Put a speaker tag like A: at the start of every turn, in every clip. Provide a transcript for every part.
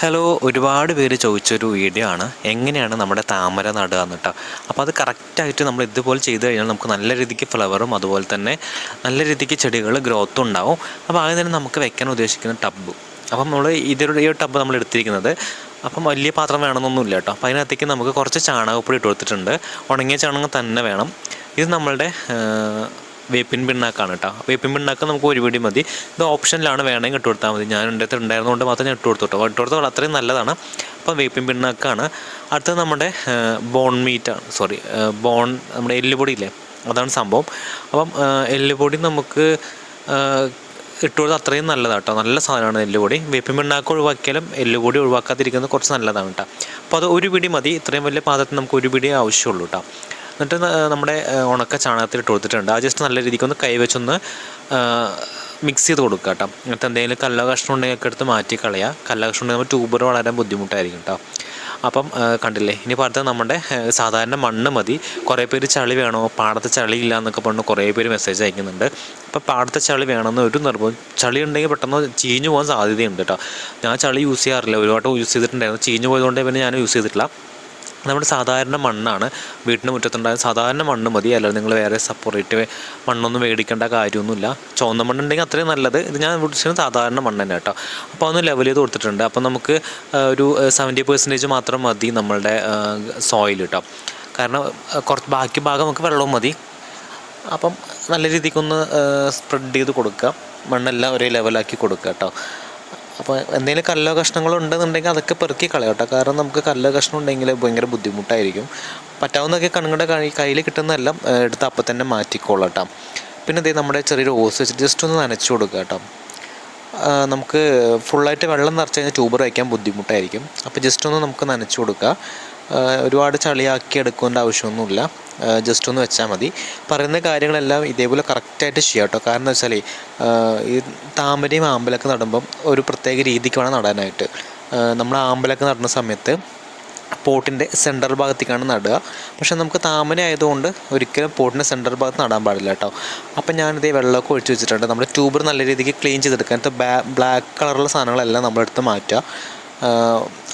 A: Hello ഒരുപാട് പേര് ചോദിച്ചൊരു വീഡിയോ ആണ്. എങ്ങനെയാണ് നമ്മുടെ താമര നടുക എന്ന് അപ്പോൾ അത് കറക്റ്റായിട്ട് നമ്മൾ ഇതുപോലെ ചെയ്ത് കഴിഞ്ഞാൽ നമുക്ക് നല്ല രീതിക്ക് ഫ്ലവറും അതുപോലെ തന്നെ നല്ല രീതിക്ക് ചെടികൾ ഗ്രോത്തും ഉണ്ടാവും. അപ്പോൾ ആദ്യം തന്നെ നമുക്ക് വെക്കാൻ ഉദ്ദേശിക്കുന്ന ടബ് അപ്പം നമ്മൾ ഇതിലൂടെ ഈ ടബ്ബ് നമ്മൾ എടുത്തിരിക്കുന്നത്. അപ്പം വലിയ പാത്രം വേണമെന്നൊന്നുമില്ല കേട്ടോ അപ്പോൾ അതിനകത്തേക്ക് നമുക്ക് കുറച്ച് ചാണകപ്പൊടി ഇട്ട് കൊടുത്തിട്ടുണ്ട്. ഉണങ്ങിയ ചാണകം തന്നെ വേണം. ഇത് നമ്മളുടെ വേപ്പിൻ പിണ്ണാക്കാണ് കേട്ടോ. വേപ്പിൻ പിണ്ണാക്ക് നമുക്ക് ഒരു പിടി മതി. ഇത് ഓപ്ഷനിലാണ് വേണമെങ്കിൽ ഇട്ട് കൊടുത്താൽ മതി. ഞാൻ എന്റെ അടുത്ത് ഉണ്ടായിരുന്നതുകൊണ്ട് മാത്രം ഞാൻ ഇട്ട് കൊടുത്തു കേട്ടോ. ഇട്ട് കൊടുത്താൽ അത്രയും നല്ലതാണ്. അപ്പം വേപ്പിൻ പിണ്ണാക്കാണ് അടുത്തത് നമ്മുടെ ബോൺ മീറ്റാണ് സോറി ബോൺ നമ്മുടെ എല്ലുപൊടി ഇല്ലേ? അതാണ് സംഭവം. അപ്പം എല്ലുപൊടി നമുക്ക് ഇട്ട് കൊടുത്താൽ അത്രയും നല്ലതാണ് കേട്ടോ. നല്ല സാധനമാണ് എല്ലുപൊടി. വേപ്പിൻ പിണ്ണാക്ക് ഒഴിവാക്കിയാലും എല്ലുപൊടി ഒഴിവാക്കാതിരിക്കുന്നത് കുറച്ച് നല്ലതാണ് കേട്ടോ. അപ്പോൾ അത് ഒരു പിടി മതി. ഇത്രയും വലിയ പാത്രത്തിൽ നമുക്ക് ഒരു പിടി ആവശ്യമുള്ളൂ കേട്ടോ. എന്നിട്ട് നമ്മുടെ ഉണക്ക ചാണകത്തിൽ ഇട്ട് കൊടുത്തിട്ടുണ്ട്. ആ ജസ്റ്റ് നല്ല രീതിക്ക് ഒന്ന് കൈവച്ചൊന്ന് മിക്സ് ചെയ്ത് കൊടുക്കുക കേട്ടോ എന്നിട്ട് എന്തെങ്കിലും കല്ല കഷ്ണം ഉണ്ടെങ്കിൽ എടുത്ത് മാറ്റി കളയുക കല്ല കഷ്ണം ഉണ്ടെങ്കിൽ ട്യൂബർ വളരാൻ ബുദ്ധിമുട്ടായിരിക്കും കേട്ടോ അപ്പം കണ്ടില്ലേ? ഇനി പറഞ്ഞത് നമ്മുടെ സാധാരണ മണ്ണ് മതി. കുറേ പേര് ചളി വേണോ? പാടത്തെ ചളി ഇല്ല എന്നൊക്കെ പറഞ്ഞ് കുറേ പേര് മെസ്സേജ് അയക്കുന്നുണ്ട്. അപ്പോൾ പാടത്തെ ചളി വേണമെന്ന് ഒരു നിർബന്ധം ചളി ഉണ്ടെങ്കിൽ പെട്ടെന്ന് ചീഞ്ഞു പോകാൻ സാധ്യതയുണ്ട് കേട്ടോ ഞാൻ ചളി യൂസ് ചെയ്യാറില്ല. ഒരുപാട് യൂസ് ചെയ്തിട്ടുണ്ടായിരുന്നു. ചീഞ്ഞു പോയതുകൊണ്ട് പിന്നെ ഞാൻ യൂസ് ചെയ്തിട്ടില്ല. നമ്മുടെ സാധാരണ മണ്ണാണ്. വീട്ടിന് മുറ്റത്തുണ്ടായ സാധാരണ മണ്ണ് മതി. അല്ലാതെ നിങ്ങൾ വേറെ സെപ്പറേറ്റ് മണ്ണൊന്നും മേടിക്കേണ്ട കാര്യമൊന്നുമില്ല. ചുവന്ന മണ്ണുണ്ടെങ്കിൽ അത്രയും നല്ലത്. ഇത് ഞാൻ വിളിച്ചത് സാധാരണ മണ്ണ് തന്നെ കേട്ടോ. അപ്പോൾ അതൊന്ന് ലെവൽ ചെയ്ത് കൊടുത്തിട്ടുണ്ട്. അപ്പോൾ നമുക്ക് ഒരു സെവന്റി പെർസെന്റേജ് മാത്രം മതി നമ്മളുടെ സോയിൽ കേട്ടോ കാരണം കുറച്ച് ബാക്കി ഭാഗം നമുക്ക് വെള്ളവും മതി. അപ്പം നല്ല രീതിക്കൊന്ന് സ്പ്രെഡ് ചെയ്ത് കൊടുക്കുക. മണ്ണെല്ലാം ഒരേ ലെവലാക്കി കൊടുക്കുക കേട്ടോ. അപ്പോൾ എന്തെങ്കിലും കല്ലോ കഷ്ണങ്ങളോ ഉണ്ടെന്നുണ്ടെങ്കിൽ അതൊക്കെ പെറുക്കി കളയാം കേട്ടോ. കാരണം നമുക്ക് കല്ലോ കഷ്ണം ഉണ്ടെങ്കിൽ ഭയങ്കര ബുദ്ധിമുട്ടായിരിക്കും. പറ്റാവുന്നതൊക്കെ കണ്ണുങ്ങളുടെ കയ്യിൽ കിട്ടുന്നതെല്ലാം എടുത്ത് അപ്പം തന്നെ മാറ്റിക്കോളട്ടോ പിന്നെ ഇതേ നമ്മുടെ ചെറിയൊരു ഓസ് വെച്ചിട്ട് ജസ്റ്റ് ഒന്ന് നനച്ചു കൊടുക്കുക കേട്ടോ. നമുക്ക് ഫുള്ളായിട്ട് വെള്ളം നിറച്ച് കഴിഞ്ഞാൽ ട്യൂബർ വയ്ക്കാൻ ബുദ്ധിമുട്ടായിരിക്കും. അപ്പോൾ ജസ്റ്റ് ഒന്ന് നമുക്ക് നനച്ചു കൊടുക്കുക. ഒരുപാട് ചളിയാക്കി എടുക്കേണ്ട ആവശ്യമൊന്നുമില്ല. ജസ്റ്റ് ഒന്ന് വെച്ചാൽ മതി. പറയുന്ന കാര്യങ്ങളെല്ലാം ഇതേപോലെ കറക്റ്റായിട്ട് ചെയ്യാം കേട്ടോ. കാരണം എന്താ വെച്ചാൽ ഈ താമരയും ആമ്പലൊക്കെ നടുമ്പം ഒരു പ്രത്യേക രീതിക്ക് വേണം നടാനായിട്ട്. നമ്മൾ ആമ്പലൊക്കെ നടുന്ന സമയത്ത് പോട്ടിന്റെ സെന്റർ ഭാഗത്തേക്കാണ് നടുക. പക്ഷെ നമുക്ക് താമര ആയതുകൊണ്ട് ഒരിക്കലും പോട്ടിന്റെ സെന്റർ ഭാഗത്ത് നടാൻ പാടില്ല കേട്ടോ. അപ്പം ഞാനിതേ വെള്ളമൊക്കെ ഒഴിച്ച് വെച്ചിട്ടുണ്ട്. നമ്മുടെ ട്യൂബർ നല്ല രീതിക്ക് ക്ലീൻ ചെയ്തെടുക്കുക. എന്നിട്ട് ബ്ലാക്ക് കളറുള്ള സാധനങ്ങളെല്ലാം നമ്മളെടുത്ത് മാറ്റുക.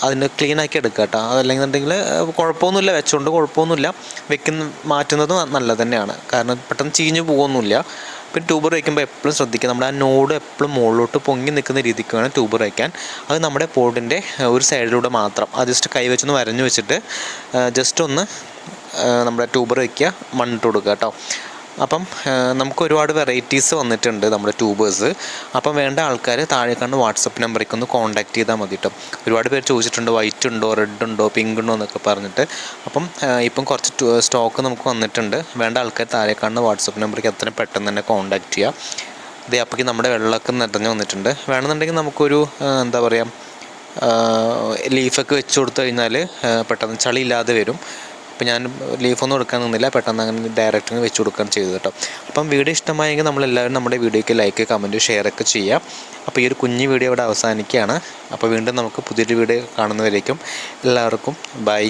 A: അതിന് ക്ലീൻ ആക്കി എടുക്കുക കേട്ടോ. അതല്ലെങ്കിൽ എന്നുണ്ടെങ്കിൽ കുഴപ്പമൊന്നുമില്ല. വെച്ചുകൊണ്ട് കുഴപ്പമൊന്നുമില്ല. വെക്കുന്ന മാറ്റുന്നത് നല്ലത് തന്നെയാണ്. കാരണം പെട്ടെന്ന് ചീഞ്ഞു പോകുന്നില്ല. പിന്നെ ട്യൂബർ വയ്ക്കുമ്പോൾ എപ്പോഴും ശ്രദ്ധിക്കുക. നമ്മുടെ ആ നോഡ് എപ്പോഴും മുകളിലോട്ട് പൊങ്ങി നിൽക്കുന്ന രീതിക്ക് വേണം ട്യൂബർ വയ്ക്കാൻ അത് നമ്മുടെ പോഡിന്റെ ഒരു സൈഡിലൂടെ മാത്രം. അത് ജസ്റ്റ് കൈ വെച്ചൊന്ന് വരഞ്ഞു വെച്ചിട്ട് ജസ്റ്റ് ഒന്ന് നമ്മുടെ ട്യൂബർ വയ്ക്കുക മണ്ണിട്ട് കൊടുക്കുക കേട്ടോ. അപ്പം നമുക്ക് ഒരുപാട് വെറൈറ്റീസ് വന്നിട്ടുണ്ട് നമ്മുടെ ട്യൂബേഴ്സ് അപ്പം വേണ്ട ആൾക്കാർ താഴെ കണ്ട് വാട്സപ്പ് നമ്പറേക്ക് ഒന്ന് കോൺടാക്ട് ചെയ്താൽ മതി കേട്ടോ ഒരുപാട് പേര് ചോദിച്ചിട്ടുണ്ട് വൈറ്റ് ഉണ്ടോ റെഡ് ഉണ്ടോ പിങ്ക് ഉണ്ടോ എന്നൊക്കെ പറഞ്ഞിട്ട്. അപ്പം ഇപ്പം കുറച്ച് സ്റ്റോക്ക് നമുക്ക് വന്നിട്ടുണ്ട്. വേണ്ട ആൾക്കാർ താഴെ കാണുന്ന വാട്സപ്പ് നമ്പറേക്ക് എത്രയും പെട്ടെന്ന് തന്നെ കോൺടാക്ട് ചെയ്യുക ഇതേ അപ്പോഴേക്കും നമ്മുടെ വെള്ളമൊക്കെ നിറഞ്ഞു വന്നിട്ടുണ്ട്. വേണമെന്നുണ്ടെങ്കിൽ നമുക്കൊരു എന്താ പറയുക ലീഫൊക്കെ വെച്ച് കൊടുത്തു കഴിഞ്ഞാൽ പെട്ടെന്ന് ചളി ഇല്ലാതെ വരും. അപ്പോൾ ഞാൻ ലീഫൊന്നും എടുക്കാൻ നിന്നില്ല. പെട്ടെന്ന് അങ്ങനെ ഡയറക്റ്റ് വെച്ച് കൊടുക്കുകയാണ് ചെയ്തു കേട്ടോ. അപ്പം വീഡിയോ ഇഷ്ടമായെങ്കിൽ നമ്മളെല്ലാവരും നമ്മുടെ വീഡിയോയ്ക്ക് ലൈക്ക് കമന്റ് ഷെയർ ഒക്കെ ചെയ്യാം അപ്പോൾ ഈ ഒരു കുഞ്ഞു വീഡിയോ ഇവിടെ അവസാനിക്കുകയാണ്. അപ്പോൾ വീണ്ടും നമുക്ക് പുതിയൊരു വീഡിയോ കാണുന്നവരേക്കും എല്ലാവർക്കും ബൈ